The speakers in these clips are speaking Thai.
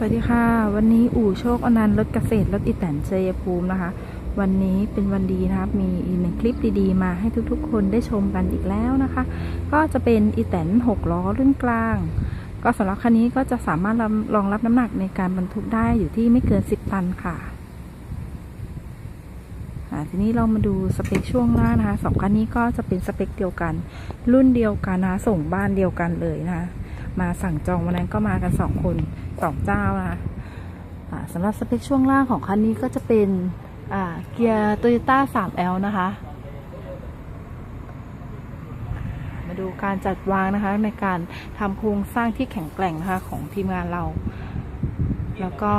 สวัสดีค่ะ วันนี้อู่โชคอนันต์รถเกษตรรถอีแตนชัยภูมินะคะ วันนี้เป็นวันดีนะครับ มีอีกหนึ่งคลิปดีๆ มาให้ทุกๆ คนได้ชมกันอีกแล้วนะคะ ก็จะเป็นอีแตน6ล้อรุ่นกลาง ก็สำหรับคันนี้ก็จะสามารถรองรับน้ำหนักในการบรรทุกได้อยู่ที่ไม่เกิน 10 ตันค่ะอ่าทีนี้เรามาดูสเปคช่วงล่างนะคะสองคันนี้ก็จะเป็นสเปคเดียวกัน รุ่นเดียวกันนะคะส่งบ้านเดียวกันเลยนะคะ มาสั่งจองวันนั้นก็มากันสองคนสองเจ้านะคะอ่าสำหรับสเปคช่วงล่างของคันนี้ก็จะเป็นเกียร์โตโยต้า 3L นะคะ มาดูการจัดวางนะคะในการทำโครงสร้างที่แข็งแกร่งนะคะของทีมงานเรา แล้วก็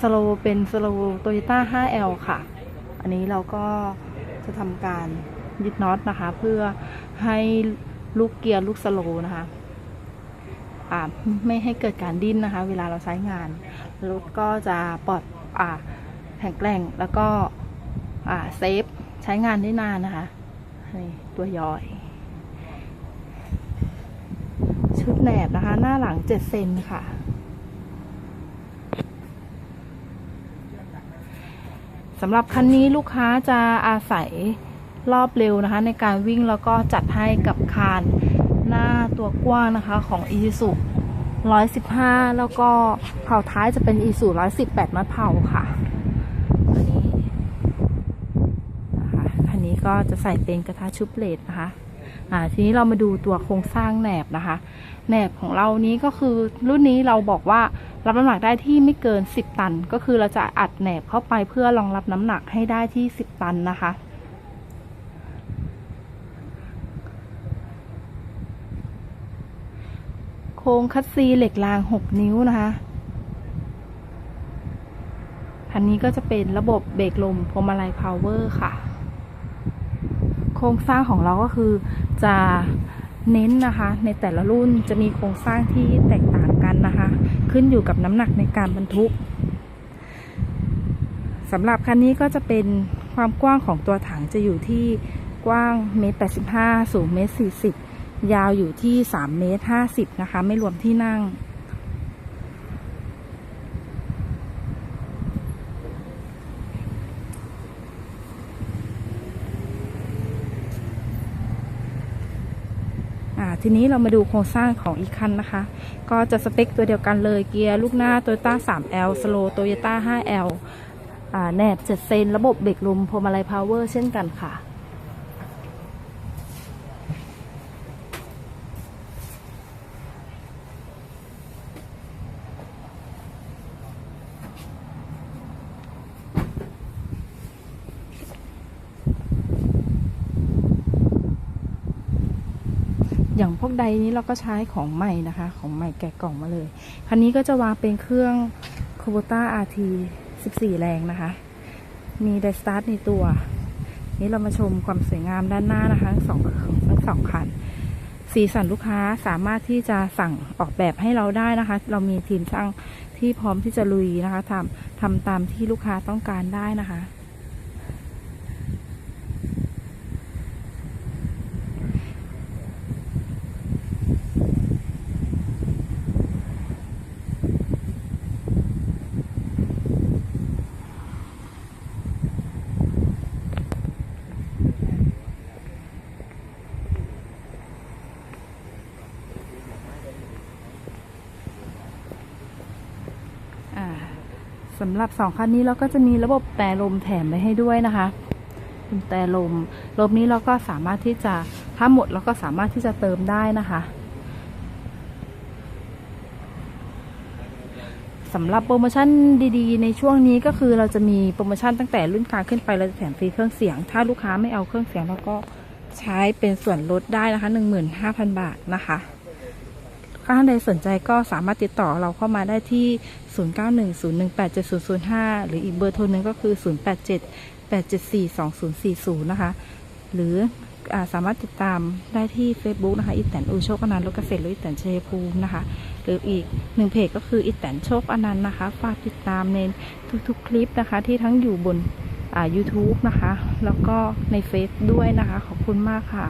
สโลเป็นสโลโตโยต้า 5L ค่ะ อันนี้เราก็จะทำการยึดน็อตนะคะ เพื่อให้ลูกเกียร์ลูกสโลนะคะ ไม่ให้เกิดการดิ้นนะคะ เวลาเราใช้งานรถก็จะปลอดอแข็งแกร่งแล้วก็เซฟใช้งานได้นานนะคะนี่ตัวย่อย ชุดแหนบนะคะ หน้าหลัง7เซนค่ะสำหรับคันนี้ลูกค้าจะอาศัยรอบเร็วนะคะ ในการวิ่งแล้วก็จัดให้กับคาน หน้าตัวกว้างนะคะของ i s u 115 แล้วก็เผาท้ายจะเป็น i s u 118 มัดเผาค่ะอันนี้นะคะอันนี้ก็จะใส่เป็นกระทะชุบเลดนะคะอ่าทีนี้เรามาดูตัวโครงสร้างแหนบนะคะแหนบของเรานี้ก็คือรุ่นนี้เราบอกว่ารับน้ำหนักได้ที่ไม่เกิน 10 ตัน ก็คือเราจะอัดแหนบเข้าไปเพื่อรองรับน้ำหนักให้ได้ที่ 10 ตันนะคะ โค รงคัดซีเหล็กราง 6 นิ้วนะคะคันนี้ก็จะเป็นระบบเบรกลมพวงมาลัยพาวเวอร์ค่ะ โครงสร้างของเราก็คือจะเน้นนะคะ ในแต่ละรุ่นจะมีโครงสร้างที่แตกต่างกันนะคะ ขึ้นอยู่กับน้ำหนักในการบรรทุกสำหรับคันนี้ก็จะเป็นความกว้างของตัวถังจะอยู่ที่กว้างเมตร85สูงเมตร40 ยาวอยู่ที่3เมตร50นะคะ ไม่รวมที่นั่งอ่าทีนี้เรามาดูโครงสร้างของอีกคันนะคะ ก็จะสเปคตัวเดียวกันเลยเกียร์ลูกหน้า Toyota 3L Slow Toyota 5L อ่าแหนบ 7 เซน ระบบเบรกลมพวงมาลัยพาวเวอร์เช่นกันค่ะ อย่างพวกใดนี้เราก็ใช้ของใหม่นะคะ ของใหม่แกะกล่องมาเลย คันนี้ก็จะวางเป็นเครื่อง Kubota RT 14 แรงนะคะ มีไดสตาร์ทในตัว นี้เรามาชมความสวยงามด้านหน้านะคะทั้งสองทั้งสองคัน สีสันลูกค้าสามารถที่จะสั่งออกแบบให้เราได้นะคะ เรามีทีมช่างที่พร้อมที่จะลุยนะคะทำทำตามที่ลูกค้าต้องการได้นะคะ อ่า สำหรับสองคันนี้เราก็จะมีระบบแต่ลมแถมไปให้ด้วยนะคะเป็นแต่ลม ลมนี้เราก็สามารถที่จะถ้าหมดเราก็สามารถที่จะเติมได้นะคะสำหรับโปรโมชั่นดีๆ ในช่วงนี้ก็คือเราจะมีโปรโมชั่นตั้งแต่รุ่นกลางขึ้นไปเราจะแถมฟรีเครื่องเสียง ถ้าลูกค้าไม่เอาเครื่องเสียงเราก็ใช้เป็นส่วนลดได้นะคะ 15,000 บาทนะคะ ถ้าท่านใดสนใจก็สามารถติดต่อเราเข้ามาได้ที่ 0910187005 หรืออีกเบอร์โทรหนึงก็คือ 0878742040 นะคะ หรืออสามารถติดตามได้ที่ Facebook นะคะ อิแตนอูโชคอนันต์รถเกษตรหรืออิแตนเชยภูมินะคะ หรืออีกหนึ่งเพจก็คืออิแตนโชคอนันต์นะคะ ฝากติดตามในทุกๆคลิปนะคะ ที่ทั้งอยู่บนอ่า YouTube นะคะ แล้วก็ในเฟซด้วยนะคะ ขอบคุณมากค่ะ